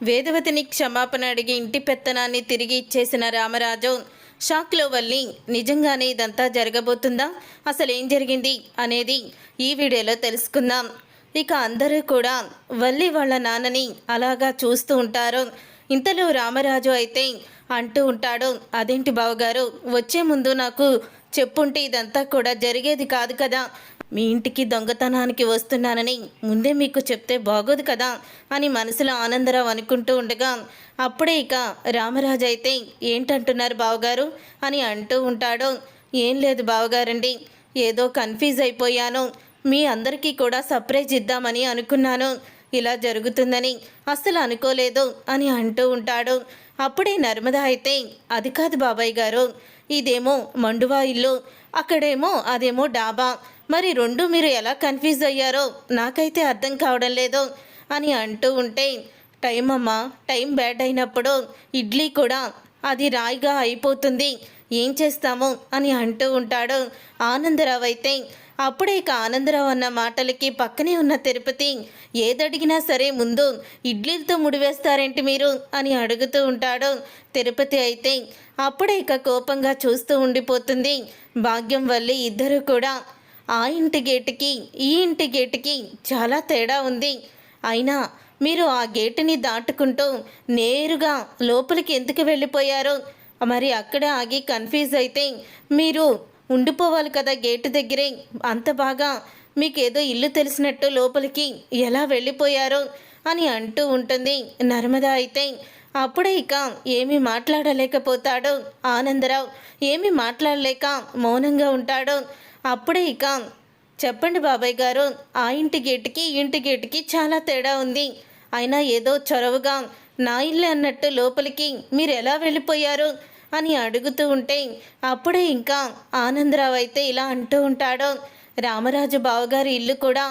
వేదవతిని క్షమాపణ అడిగి ఇంటి పెత్తనాన్ని తిరిగి ఇచ్చేసిన రామరాజు షాక్లో వల్లి నిజంగానే ఇదంతా జరగబోతుందా? అసలు ఏం జరిగింది? అనేది ఈ వీడియోలో తెలుసుకుందాం. ఇక అందరూ కూడా వల్లి వాళ్ళ నాన్నని అలాగా చూస్తూ ఉంటారు. ఇంతలో రామరాజు అయితే అంటూ ఉంటాడు అదేంటి బావగారు వచ్చే ముందు నాకు చెప్పుంటే ఇదంతా కూడా జరిగేది కాదు కదా. మీ ఇంటికి దొంగతనానికి వస్తున్నానని ముందే మీకు చెప్తే బాగోదు కదా అని మనసులో ఆనందరావు అనుకుంటూ ఉండగా అప్పుడే ఇక రామరాజు అయితే ఏంటంటున్నారు బావగారు అని అంటూ ఉంటాడు. ఏం లేదు బావగారండి ఏదో కన్ఫ్యూజ్ అయిపోయాను. మీ అందరికీ కూడా సర్ప్రైజ్ ఇద్దామని అనుకున్నాను. ఇలా జరుగుతుందని అస్సలు అనుకోలేదు అని అంటూ ఉంటాడు. అప్పుడే నర్మద అయితే అది కాదు బాబాయ్ గారు ఇదేమో మండువా ఇల్లు అక్కడేమో అదేమో డాబా మరి రెండు మీరు ఎలా కన్ఫ్యూజ్ అయ్యారో నాకైతే అర్థం కావడం లేదు అని అంటూ ఉంటే టైం అమ్మ టైం బ్యాడ్ అయినప్పుడు ఇడ్లీ కూడా అది రాయిగా అయిపోతుంది. ఏం చేస్తాము అని అంటూ ఉంటాడు. ఆనందరావు అయితే అప్పుడే ఇక ఆనందరావు అన్న మాటలకి పక్కనే ఉన్న తిరుపతి ఏదడిగినా సరే ముందు ఇడ్లీలతో ముడివేస్తారేంటి మీరు? అని అడుగుతూ ఉంటాడు. తిరుపతి అయితే అప్పుడే ఇక కోపంగా చూస్తూ ఉండిపోతుంది. భాగ్యం వల్ల ఇద్దరు కూడా ఆ ఇంటి గేటుకి ఈ ఇంటి గేటుకి చాలా తేడా ఉంది. అయినా మీరు ఆ గేటుని దాటుకుంటూ నేరుగా లోపలికి ఎందుకు వెళ్ళిపోయారు? మరి అక్కడ ఆగి కన్ఫ్యూజ్ అయితే మీరు ఉండిపోవాలి కదా గేటు దగ్గరే. అంత బాగా మీకు ఏదో ఇల్లు తెలిసినట్టు లోపలికి ఎలా వెళ్ళిపోయారో అని అంటూ ఉంటుంది నర్మద అయితే. అప్పుడే ఇక ఏమీ మాట్లాడలేకపోతాడు ఆనందరావు ఏమీ మాట్లాడలేక మౌనంగా ఉంటాడు. అప్పుడే ఇక చెప్పండి బాబాయ్ గారు ఆ ఇంటి గేటుకి ఇంటి గేటుకి చాలా తేడా ఉంది. అయినా ఏదో చొరవగా నా ఇల్లు అన్నట్టు లోపలికి మీరు ఎలా వెళ్ళిపోయారు అని అడుగుతూ ఉంటే అప్పుడే ఇంకా ఆనందరావు అయితే ఇలా అంటూ ఉంటాడు. రామరాజు బావగారి ఇల్లు కూడా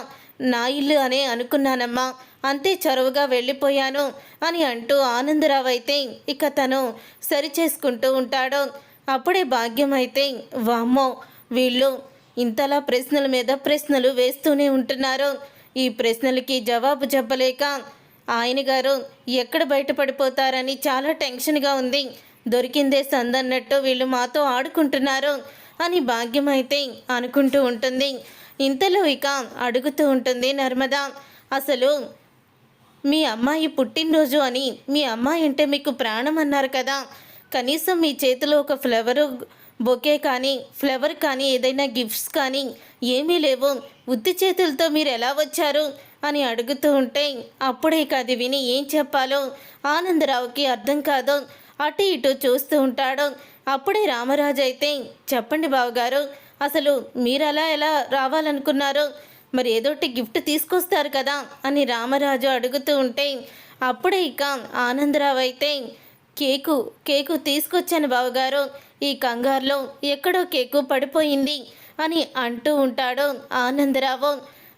నా ఇల్లు అనే అనుకున్నానమ్మా అంతే చొరవగా వెళ్ళిపోయాను అని అంటూ ఆనందరావు అయితే ఇక తను సరిచేసుకుంటూ ఉంటాడు. అప్పుడే భాగ్యం అయితే వామ్మో వీళ్ళు ఇంతలా ప్రశ్నల మీద ప్రశ్నలు వేస్తూనే ఉంటున్నారు. ఈ ప్రశ్నలకి జవాబు చెప్పలేక ఆయన గారు ఎక్కడ బయటపడిపోతారని చాలా టెన్షన్గా ఉంది. దొరికిందే సందన్నట్టు వీళ్ళు మాతో ఆడుకుంటున్నారు అని భాగ్యం అయితే అనుకుంటూ ఉంటుంది. ఇంతలో ఇక అడుగుతూ ఉంటుంది నర్మద అసలు మీ అమ్మాయి పుట్టినరోజు అని మీ అమ్మాయి అంటే మీకు ప్రాణం అన్నారు కదా. కనీసం మీ చేతిలో ఒక ఫ్లవరు బొకే కానీ ఫ్లవర్ కానీ ఏదైనా గిఫ్ట్స్ కానీ ఏమీ లేవు. ఉత్తి చేతులతో మీరు ఎలా వచ్చారు? అని అడుగుతూ ఉంటే అప్పుడే అది విని ఏం చెప్పాలో ఆనందరావుకి అర్థం కాదు. అటు ఇటు చూస్తూ ఉంటాడు. అప్పుడే రామరాజు అయితే చెప్పండి బావగారు అసలు మీరు అలా ఎలా రావాలనుకున్నారు? మరి ఏదోటి గిఫ్ట్ తీసుకొస్తారు కదా అని రామరాజు అడుగుతూ ఉంటే అప్పుడే ఇక ఆనందరావు అయితే కేకు కేకు తీసుకొచ్చాను బావగారు ఈ కంగారులో ఎక్కడో కేకు పడిపోయింది అని అంటూ ఉంటాడు ఆనందరావు.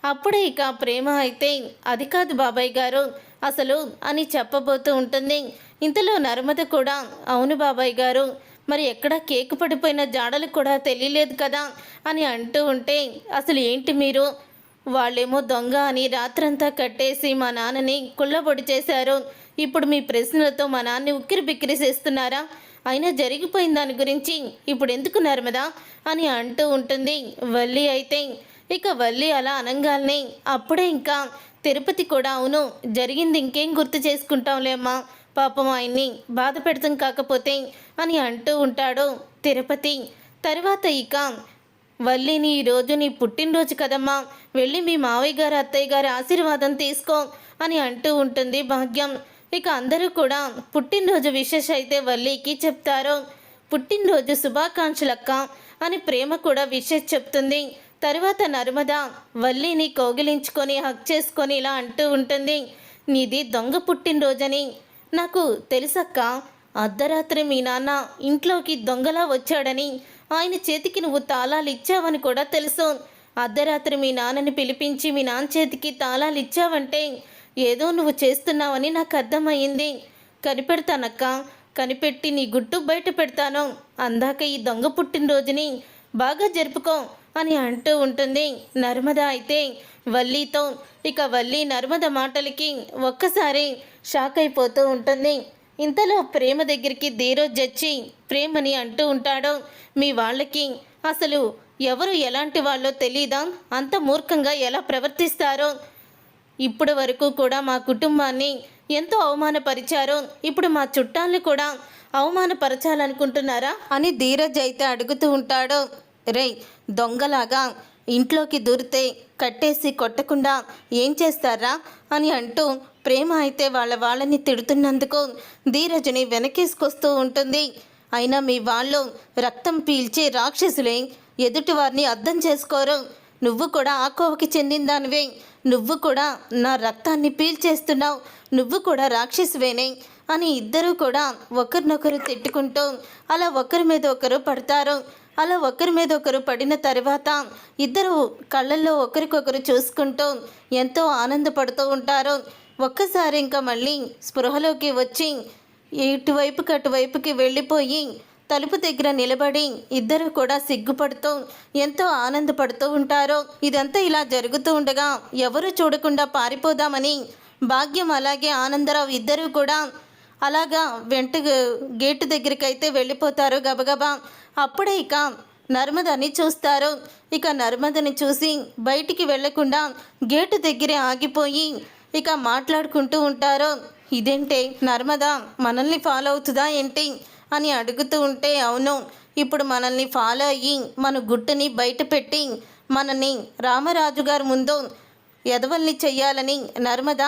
అప్పుడే ఇక ప్రేమ అయితే అది కాదు బాబాయ్ గారు. అసలు అని చెప్పబోతూ ఉంటుంది. ఇంతలో నర్మద కూడా అవును బాబాయ్ గారు మరి ఎక్కడ కేకు పడిపోయిన జాడలు కూడా తెలియలేదు కదా అని అంటూ ఉంటే అసలు ఏంటి మీరు? వాళ్ళేమో దొంగ అని రాత్రంతా కట్టేసి మా నాన్నని కుళ్ళబొడి చేశారు. ఇప్పుడు మీ ప్రశ్నలతో మా నాన్నని ఉక్కిరి బిక్కిరి చేస్తున్నారా? అయినా జరిగిపోయిన దాని గురించి ఇప్పుడు ఎందుకు నర్మదా? అని అంటూ ఉంటుంది. వల్లి అయితే ఇక వల్లి అలా అనంగాల్నే అప్పుడే ఇంకా తిరుపతి కూడా అవును జరిగింది ఇంకేం గుర్తు చేసుకుంటాంలేమ్మా పాపం ఆయన్ని బాధ పెడతాం కాకపోతే అని అంటూ ఉంటాడు తిరుపతి. తర్వాత ఇక వల్లిని ఈరోజు నీ పుట్టినరోజు కదమ్మా వెళ్ళి మీ మావయ్య గారు అత్తయ్య గారి ఆశీర్వాదం తీసుకో అని అంటూ ఉంటుంది భాగ్యం. ఇక అందరూ కూడా పుట్టినరోజు విశేష అయితే వల్లికి చెప్తారు. పుట్టినరోజు శుభాకాంక్షలక్క అని ప్రేమ కూడా విశేష చెప్తుంది. తర్వాత నర్మద వల్లిని కోగిలించుకొని హక్ చేసుకొని ఇలా అంటూ ఉంటుంది. నీది దొంగ పుట్టినరోజని. నాకు తెలుసక్క అర్ధరాత్రి మీ నాన్న ఇంట్లోకి దొంగలా వచ్చాడని. ఆయన చేతికి నువ్వు తాళాలు ఇచ్చావని కూడా తెలుసు. అర్ధరాత్రి మీ నాన్నని పిలిపించి మీ నాన్న చేతికి తాళాలు ఇచ్చావంటే ఏదో నువ్వు చేస్తున్నావని నాకు అర్థమయ్యింది. కనిపెడతానక్క కనిపెట్టి నీ గుట్టు బయట పెడతాను. అందాక ఈ దొంగ పుట్టినరోజుని బాగా జరుపుకో. అని అంటూ ఉంటుంది. నర్మద అయితే వల్లీతో ఇక వల్లి నర్మద మాటలకి ఒక్కసారి షాక్ అయిపోతూ ఉంటుంది. ఇంతలో ప్రేమ దగ్గరికి ధీరోజ్ వచ్చి ప్రేమని అంటూ ఉంటాడు. మీ వాళ్ళకి అసలు ఎవరు ఎలాంటి వాళ్ళో తెలీదా? అంత మూర్ఖంగా ఎలా ప్రవర్తిస్తారో? ఇప్పటి వరకు కూడా మా కుటుంబాన్ని ఎంతో అవమానపరిచారో. ఇప్పుడు మా చుట్టాలను కూడా అవమానపరచాలనుకుంటున్నారా? అని ధీరజ్ అయితే అడుగుతూ ఉంటాడు. రేయ్ దొంగలాగా ఇంట్లోకి దూరితే కట్టేసి కొట్టకుండా ఏం చేస్తారా అని అంటూ ప్రేమ అయితే వాళ్ళ వాళ్ళని తిడుతున్నందుకు ధీరజ్ని వెనకేసుకొస్తూ ఉంటుంది. అయినా మీ వాళ్ళు రక్తం పీల్చే రాక్షసులే ఎదుటి వారిని అర్థం చేసుకోరు. నువ్వు కూడా ఆ కోవకి చెందిందానివే నువ్వు కూడా నా రక్తాన్ని పీల్చేస్తున్నావు. నువ్వు కూడా రాక్షసువేనే అని ఇద్దరూ కూడా ఒకరినొకరు తిట్టుకుంటూ అలా ఒకరి మీద ఒకరు పడతారు. అలా ఒకరి మీద ఒకరు పడిన తర్వాత ఇద్దరు కళ్ళల్లో ఒకరికొకరు చూసుకుంటూ ఎంతో ఆనందపడుతూ ఉంటారు. ఒక్కసారి ఇంకా మళ్ళీ స్పృహలోకి వచ్చి ఇటువైపుకి అటువైపుకి వెళ్ళిపోయి తలుపు దగ్గర నిలబడి ఇద్దరు కూడా సిగ్గుపడుతూ ఎంతో ఆనందపడుతూ ఉంటారు. ఇదంతా ఇలా జరుగుతూ ఉండగా ఎవరు చూడకుండా పారిపోదామని భాగ్యం అలాగే ఆనందరావు ఇద్దరూ కూడా అలాగా వెంట గేటు దగ్గరికి అయితే వెళ్ళిపోతారు గబగబా. అప్పుడే ఇక నర్మదని చూస్తారు. ఇక నర్మదని చూసి బయటికి వెళ్ళకుండా గేటు దగ్గరే ఆగిపోయి ఇక మాట్లాడుకుంటూ ఉంటారు. ఇదేంటే నర్మద మనల్ని ఫాలో అవుతుందా ఏంటి? అని అడుగుతూ ఉంటే అవును. ఇప్పుడు మనల్ని ఫాలో అయ్యి మన గుట్టుని బయట పెట్టి మనని రామరాజు గారి ముందు ఎదవల్ని చెయ్యాలని నర్మద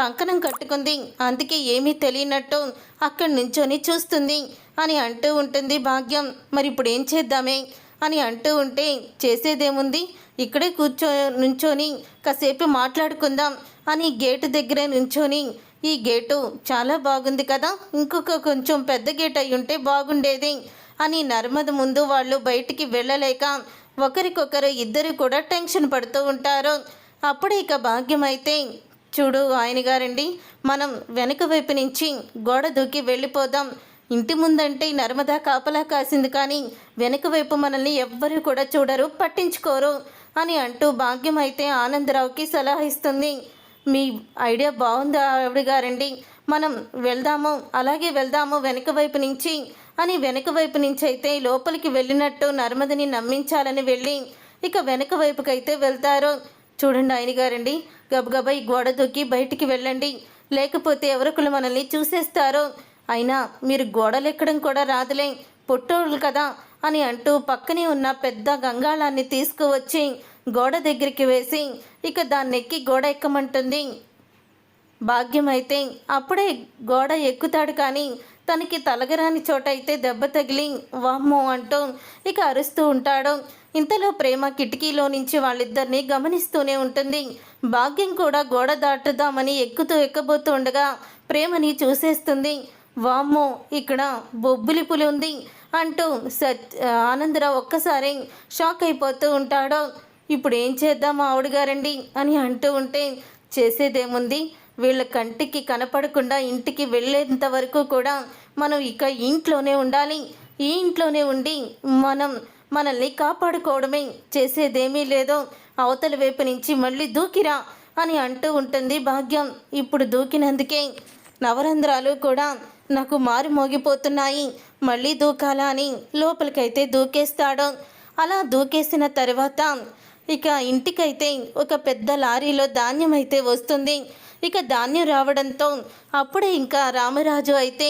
కంకణం కట్టుకుంది. అందుకే ఏమీ తెలియనట్టు అక్కడి నుంచొని చూస్తుంది. అని అంటూ ఉంటుంది భాగ్యం. మరి ఇప్పుడు ఏం చేద్దామే? అని అంటూ ఉంటే చేసేదేముంది? ఇక్కడే కూర్చో నుంచొని కాసేపు మాట్లాడుకుందాం అని గేటు దగ్గరే నుంచొని ఈ గేటు చాలా బాగుంది కదా ఇంకొక కొంచెం పెద్ద గేట్ అయి ఉంటే బాగుండేది అని నర్మద ముందు వాళ్ళు బయటికి వెళ్ళలేక ఒకరికొకరు ఇద్దరు కూడా టెన్షన్ పడుతూ ఉంటారు. అప్పుడు ఇక భాగ్యం అయితే చూడు ఆయన గారండి మనం వెనక వైపు నుంచి గోడ దూకి వెళ్ళిపోదాం. ఇంటి ముందంటే నర్మదా కాపలా కాసింది కానీ వెనక వైపు మనల్ని ఎవ్వరూ కూడా చూడరు పట్టించుకోరు అని అంటూ భాగ్యం అయితే ఆనందరావుకి సలహా ఇస్తుంది. మీ ఐడియా బాగుందా ఆవిడ గారండి? మనం వెళ్దాము అలాగే వెళ్దాము వెనక వైపు నుంచి అని వెనక వైపు నుంచి అయితే లోపలికి వెళ్ళినట్టు నర్మదని నమ్మించాలని వెళ్ళి ఇక వెనక వైపుకైతే వెళ్తారు. చూడండి ఆయన గారండి గబగబా ఈ గోడ దూకి బయటికి వెళ్ళండి. లేకపోతే ఎవరొకరు మనల్ని చూసేస్తారు. అయినా మీరు గోడలు ఎక్కడం కూడా రాదులే. పుట్టోళ్ళు కదా అని అంటూ పక్కనే ఉన్న పెద్ద గంగాళాన్ని తీసుకువచ్చి గోడ దగ్గరికి వేసి ఇక దాన్ని ఎక్కి గోడ ఎక్కమంటుంది. భాగ్యం అయితే అప్పుడే గోడ ఎక్కుతాడు కానీ తనకి తలగరాని చోట అయితే దెబ్బ తగిలి వామ్మో అంటూ ఇక అరుస్తూ ఉంటాడు. ఇంతలో ప్రేమ కిటికీలో నుంచి వాళ్ళిద్దరిని గమనిస్తూనే ఉంటుంది. భాగ్యం కూడా గోడ దాటుదామని ఎక్కుతూ ఎక్కబోతూ ఉండగా ప్రేమని చూసేస్తుంది. వామ్మో ఇక్కడ బొబ్బులి పులి ఉంది అంటూ సత్ ఆనందరావు ఒక్కసారి షాక్ అయిపోతూ ఉంటాడు. ఇప్పుడు ఏం చేద్దాం ఆవిడగారండి అని అంటూ ఉంటే చేసేదేముంది? వీళ్ళ కంటికి కనపడకుండా ఇంటికి వెళ్ళేంత వరకు కూడా మనం ఇక ఇంట్లోనే ఉండాలి. ఈ ఇంట్లోనే ఉండి మనం మనల్ని కాపాడుకోవడమే. చేసేదేమీ లేదు. అవతల వైపు నుంచి మళ్ళీ దూకిరా అని అంటూ ఉంటుంది భాగ్యం. ఇప్పుడు దూకినందుకే నవరంధ్రాలు కూడా నాకు మారు మోగిపోతున్నాయి. మళ్ళీ దూకాలా అని లోపలికైతే దూకేస్తాడు. అలా దూకేసిన తర్వాత ఇక ఇంటికైతే ఒక పెద్ద లారీలో ధాన్యం అయితే వస్తుంది. ఇక ధాన్యం రావడంతో అప్పుడే ఇంకా రామరాజు అయితే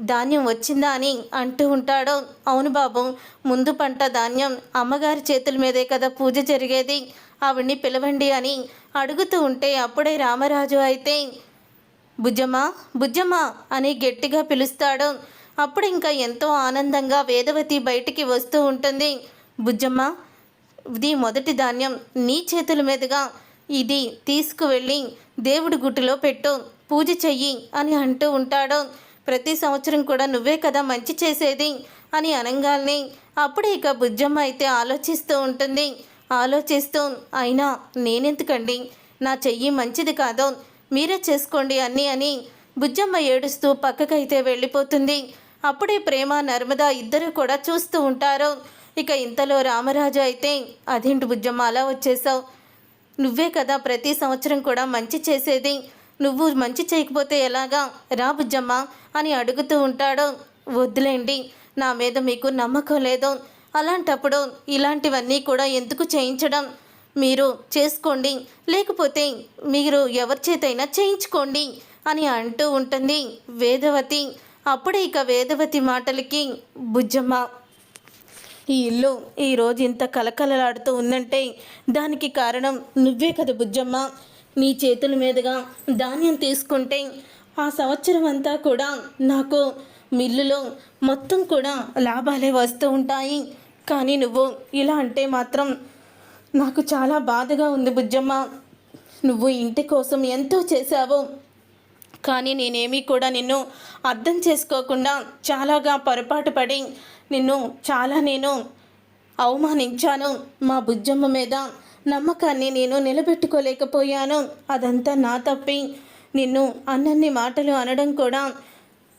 ధాన్యం వచ్చిందా అని అంటూ ఉంటాడు. అవును బాబు ముందు పంట ధాన్యం అమ్మగారి చేతుల మీదే కదా పూజ జరిగేది. ఆవిడ్ని పిలవండి అని అడుగుతూ ఉంటే అప్పుడే రామరాజు అయితే బుజ్జమ్మా బుజ్జమ్మా అని గట్టిగా పిలుస్తాడు. అప్పుడు ఇంకా ఎంతో ఆనందంగా వేదవతి బయటికి వస్తూ ఉంటుంది. బుజ్జమ్మ ఇది మొదటి ధాన్యం నీ చేతుల మీదుగా. ఇది తీసుకువెళ్ళి దేవుడి గుట్టులో పెట్టు. పూజ చెయ్యి అని అంటూ ఉంటాడు. ప్రతి సంవత్సరం కూడా నువ్వే కదా మంచి చేసేది అని అనగాల్ని. అప్పుడే ఇక బుజ్జమ్మ అయితే ఆలోచిస్తూ ఉంటుంది. ఆలోచిస్తూ అయినా నేనెందుకండి? నా చెయ్యి మంచిది కాదు. మీరే చేసుకోండి అన్నీ అని బుజ్జమ్మ ఏడుస్తూ పక్కకైతే వెళ్ళిపోతుంది. అప్పుడే ప్రేమ నర్మద ఇద్దరు కూడా చూస్తూ ఉంటారు. ఇక ఇంతలో రామరాజు అయితే అదేంటి బుజ్జమ్మ అలా వచ్చేసావు? నువ్వే కదా ప్రతి సంవత్సరం కూడా మంచి చేసేది. నువ్వు మంచి చేయకపోతే ఎలాగా? రా బుజ్జమ్మ అని అడుగుతూ ఉంటాడు. వద్దులేండి నా మీద మీకు నమ్మకం లేదు. అలాంటప్పుడు ఇలాంటివన్నీ కూడా ఎందుకు చేయించడం? మీరు చేసుకోండి లేకపోతే మీరు ఎవరి చేతైనా చేయించుకోండి అని అంటూ ఉంటుంది వేదవతి. అప్పుడే ఇక వేదవతి మాటలకి బుజ్జమ్మ ఈ ఇల్లు ఈరోజు ఇంత కలకలలాడుతూ ఉందంటే దానికి కారణం నువ్వే కదా బుజ్జమ్మ. నీ చేతుల మీదుగా ధాన్యం తీసుకుంటే ఆ సంవత్సరం అంతా కూడా నాకు మిల్లులో మొత్తం కూడా లాభాలే వస్తూ ఉంటాయి. కానీ నువ్వు ఇలా అంటే మాత్రం నాకు చాలా బాధగా ఉంది బుజ్జమ్మ. నువ్వు ఇంటి కోసం ఎంతో చేశావు. కానీ నేనేమీ కూడా నిన్ను అర్థం చేసుకోకుండా చాలాగా పొరపాటు పడి నిన్ను చాలా నేను అవమానించాను. మా బుజ్జమ్మ మీద నమ్మకాన్ని నేను నిలబెట్టుకోలేకపోయాను. అదంతా నా తప్పి. నిన్ను అన్నన్ని మాటలు అనడం కూడా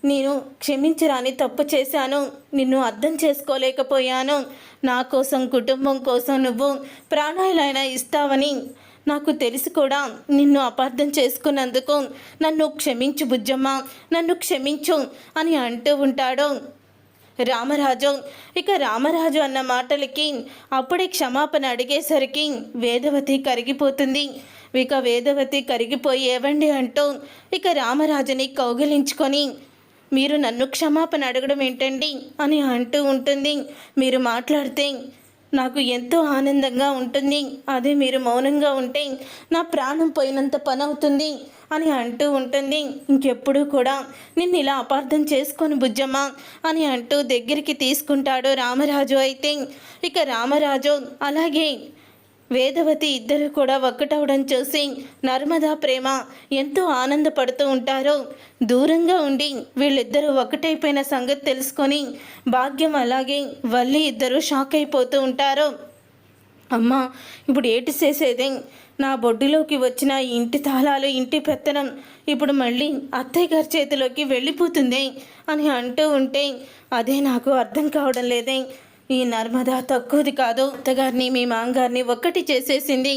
నేను క్షమించరాని తప్పు చేశాను. నిన్ను అర్థం చేసుకోలేకపోయాను. నా కోసం కుటుంబం కోసం నువ్వు ప్రాణాలైనా ఇస్తావని నాకు తెలిసి కూడా. నిన్ను అపార్థం చేసుకున్నందుకు నన్ను క్షమించు బుజ్జమ్మ. నన్ను క్షమించు అని అంటూ ఉంటాడు. రామరాజు ఇక రామరాజు అన్న మాటలకి అప్పుడే క్షమాపణ అడిగేసరికి వేదవతి కరిగిపోతుంది. ఇక వేదవతి కరిగిపోయి ఏవండి అంటూ ఇక రామరాజుని కౌగిలించుకొని మీరు నన్ను క్షమాపణ అడగడం ఏంటండి అని అంటూ ఉంటుంది. మీరు మాట్లాడితే నాకు ఎంతో ఆనందంగా ఉంటుంది. అదే మీరు మౌనంగా ఉంటే నా ప్రాణం పోయినంత పని అవుతుంది అని అంటూ ఉంటుంది. ఇంకెప్పుడు కూడా నిన్ను ఇలా అపార్థం చేసుకొని బుజ్జమ్మ అని అంటూ దగ్గరికి తీసుకుంటాడు రామరాజు అయితే. ఇక రామరాజు అలాగే వేదవతి ఇద్దరు కూడా ఒక్కటవడం చూసి నర్మదా ప్రేమ ఎంతో ఆనందపడుతూ ఉంటారు. దూరంగా ఉండి వీళ్ళిద్దరూ ఒకటైపోయిన సంగతి తెలుసుకొని భాగ్యం అలాగే వల్లి ఇద్దరు షాక్ అయిపోతూ ఉంటారు. అమ్మా ఇప్పుడు ఏటి చేసేది? నా బొడ్డులోకి వచ్చిన ఇంటి తాళాలు ఇంటి పెత్తనం ఇప్పుడు మళ్ళీ అత్తయ్య గారి చేతిలోకి వెళ్ళిపోతుంది అని అంటూ ఉంటే అదే నాకు అర్థం కావడం లేదే. ఈ నర్మదా తక్కువది కాదు అత్తగారిని మీ మాంగారిని ఒక్కటి చేసేసింది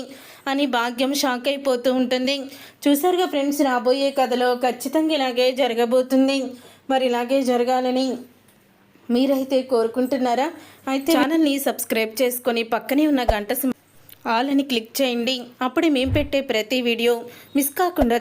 అని భాగ్యం షాక్ అయిపోతూ ఉంటుంది. చూసారుగా ఫ్రెండ్స్ రాబోయే కథలో ఖచ్చితంగా ఇలాగే జరగబోతుంది. మరి ఇలాగే జరగాలని మీరైతే కోరుకుంటున్నారా? అయితే ఛానల్ని సబ్స్క్రైబ్ చేసుకొని పక్కనే ఉన్న గంట ఆల్ అని క్లిక్ చేయండి. అప్పుడే మేము పెట్టే ప్రతి వీడియో మిస్ కాకుండా